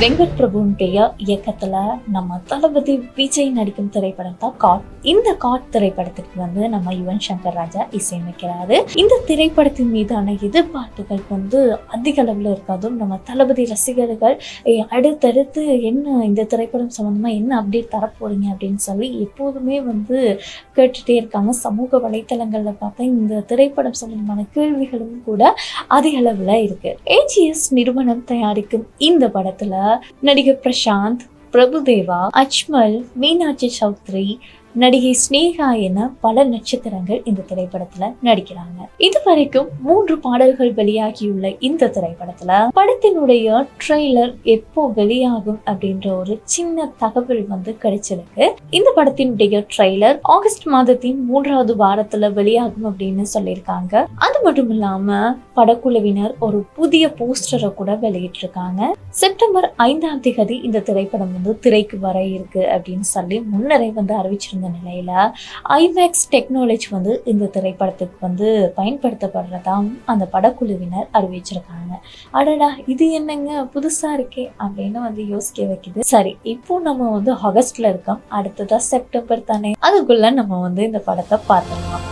வெங்கட் பிரபுடைய இயக்கத்துல நம்ம தளபதி விஜய் நடிக்கும் திரைப்படம் தான் காட். இந்த காட் திரைப்படத்துக்கு வந்து நம்ம யுவன் சங்கர் ராஜா இசையமைக்கிறாரு. இந்த திரைப்படத்தின் மீதான எதிர்பார்ப்புகள் வந்து அதிக அளவில் இருக்காதும். நம்ம தளபதி ரசிகர்கள் அடுத்தடுத்து என்ன இந்த திரைப்படம் சம்பந்தமா என்ன அப்டேட் தரப்போறீங்க அப்படின்னு சொல்லி எப்போதுமே வந்து கேட்டுட்டே இருக்காங்க. சமூக வலைத்தளங்கள்ல பார்த்தா இந்த திரைப்படம் சம்பந்தமான கேள்விகளும் கூட அதிக அளவில் இருக்கு. ஏஜிஎஸ் நிறுவனம் தயாரிக்கும் இந்த படத்துல நடிகர் பிரசாந்த் பிரபுதேவா அஜ்மல் மீனாட்சி சௌத்ரி நடிகை ஸ்னேகா என பல நட்சத்திரங்கள் இந்த திரைப்படத்துல நடிக்கிறாங்க. இதுவரைக்கும் மூன்று பாடல்கள் வெளியாகியுள்ள இந்த திரைப்படத்துல படத்தினுடைய ட்ரெய்லர் எப்போ வெளியாகும் அப்படின்ற ஒரு சின்ன தகவல் வந்து கிடைச்சிருக்கு. இந்த படத்தினுடைய ட்ரெய்லர் ஆகஸ்ட் மாதத்தின் மூன்றாவது வாரத்துல வெளியாகும் அப்படின்னு சொல்லியிருக்காங்க. அது மட்டும் இல்லாம படக்குழுவினர் ஒரு புதிய போஸ்டரை கூட வெளியிட்டிருக்காங்க. செப்டம்பர் ஐந்தாம் தேதி இந்த திரைப்படம் வந்து திரைக்கு வர இருக்கு அப்படின்னு சொல்லி முன்னரே வந்து இந்த நிலையில் ஐமேக்ஸ் டெக்னாலஜி வந்து இந்த திரைப்படத்துக்கு வந்து பயன்படுத்தப்படுறதா அந்த படக்குழுவினர் அறிவிச்சிருக்காங்க. அடடா இது என்னங்க? புதுசாக இருக்கே அப்படின்னு வந்து யோசிக்க வைக்குது. சரி இப்போ நம்ம வந்து ஆகஸ்ட்ல இருக்கோம். அடுத்ததாக செப்டம்பர் தானே. அதுக்குள்ளே நம்ம வந்து இந்த படத்தை பார்த்துடலாம்.